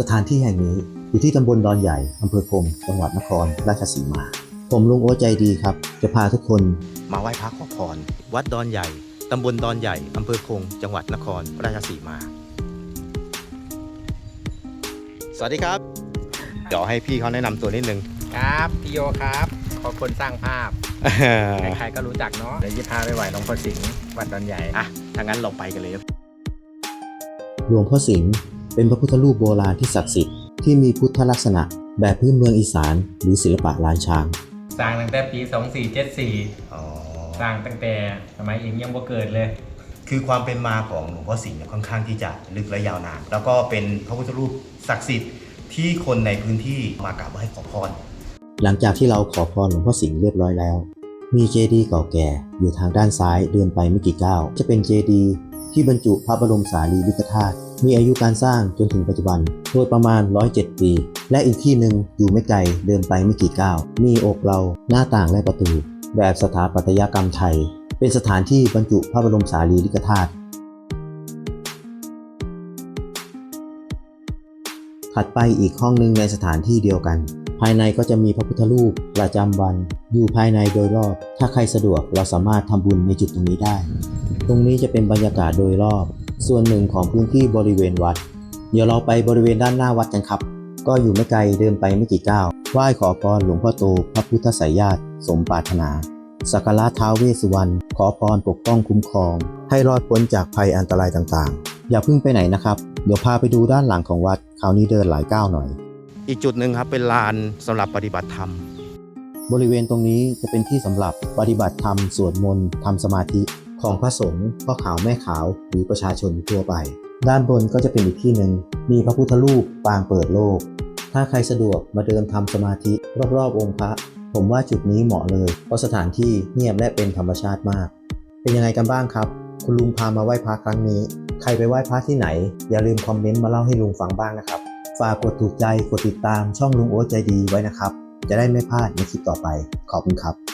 สถานที่แห่งนี้อยู่ที่ตำบลดอนใหญ่อำเภอคงจังหวัดนครราชสีมา ผมลุงโอตใจดีครับ จะพาทุกคนมาไหว้พระขอพร วัดดอนใหญ่ตำบลดอนใหญ่อำเภอคง จังหวัดนครราชสีมา สวัสดีครับ เดี๋ยวให้พี่เขาแนะนำตัวนิดนึง ครับพี่โยครับขอบคนสร้างภาพ ใครๆก็รู้จักเนาะเดี๋ยวยิพาไปไหวหลวงพ่อสิงห์วัดดอนใหญ่ อะถ้างั้นเราไปกันเลยหลวงพ่อสิงห์ เป็นพระพุทธรูปโบราณที่ศักดิ์สิทธิ์ที่มีพุทธลักษณะแบบพื้นเมืองอีสาน หรือศิลปะล้านช้าง สร้างตั้งแต่ปี 2474 สร้างตั้งแต่สมัยเองยังบ่เกิดเลย คือความเป็นมาของหลวงพ่อสิงห์เนี่ยค่อนข้างที่จะลึกและยาวนาน แล้วก็เป็นพระพุทธรูปศักดิ์สิทธิ์ที่คนในพื้นที่มากราบไหว้ขอพร หลังจากที่เราขอพรหลวงพ่อสิงห์เรียบร้อยแล้ว มีเจดีย์เก่าแก่อยู่ทางด้านซ้ายเดินไปไม่กี่ก้าวจะเป็นเจดีย์ ที่บรรจุพระบรมสารีริกธาตุมีอายุการสร้างจนถึงปัจจุบัน โดยประมาณ 107 ปี และอีกที่หนึ่งอยู่ไม่ไกลเดินไปไม่กี่ก้าว มีอกเราหน้าต่างและประตู แบบสถาปัตยกรรมไทย เป็นสถานที่บรรจุพระบรมสารีริกธาตุถัดไปอีกห้องหนึ่งในสถานที่เดียวกัน ภายในก็จะมีพระพุทธรูปประจำวัน อยู่ภายในโดยรอบ ถ้าใครสะดวกเราสามารถทำบุญในจุดตรงนี้ได้ ตรงนี้จะเป็นบรรยากาศโดยรอบ ส่วนหนึ่งของพื้นที่บริเวณวัด เดี๋ยวเราไปบริเวณด้านหน้าวัดกันครับ ก็อยู่ไม่ไกลเดินไปไม่กี่ก้าวไหว้ขอพรหลวงพ่อโตพระพุทธสายญาติสมปรารถนาสักการะท้าวเวสสุวรรณขอพรปกป้องคุ้มครอง ให้รอดพ้นจากภัยอันตรายต่างๆ อย่าเพิ่งไปไหนนะครับ เดี๋ยวพาไปดูด้านหลังของวัด คราวนี้เดินหลายก้าวหน่อย อีกจุดหนึ่งครับเป็นลานสำหรับปฏิบัติธรรม บริเวณตรงนี้จะเป็นที่สำหรับปฏิบัติธรรมสวดมนต์ทำสมาธิของพระสงฆ์พ่อขาวแม่ขาวหรือประชาชนทั่วไป ด้านบนก็จะเป็นอีกที่หนึ่งมีพระพุทธรูปปางเปิดโลก ถ้าใครสะดวกมาเดินทำสมาธิรอบๆองค์พระ ผมว่าจุดนี้เหมาะเลย เพราะสถานที่เงียบและเป็นธรรมชาติมาก เป็นยังไงกันบ้างครับ คุณลุงพามาไหว้พระครั้งนี้ ใครไปไหว้พระที่ไหน อย่าลืมคอมเมนต์มาเล่าให้ลุงฟังบ้างนะครับ ฝากกดถูกใจ กดติดตามช่องลุงโอ๊ตใจดีไว้นะครับ จะได้ไม่พลาดในคลิปต่อไป ขอบคุณครับ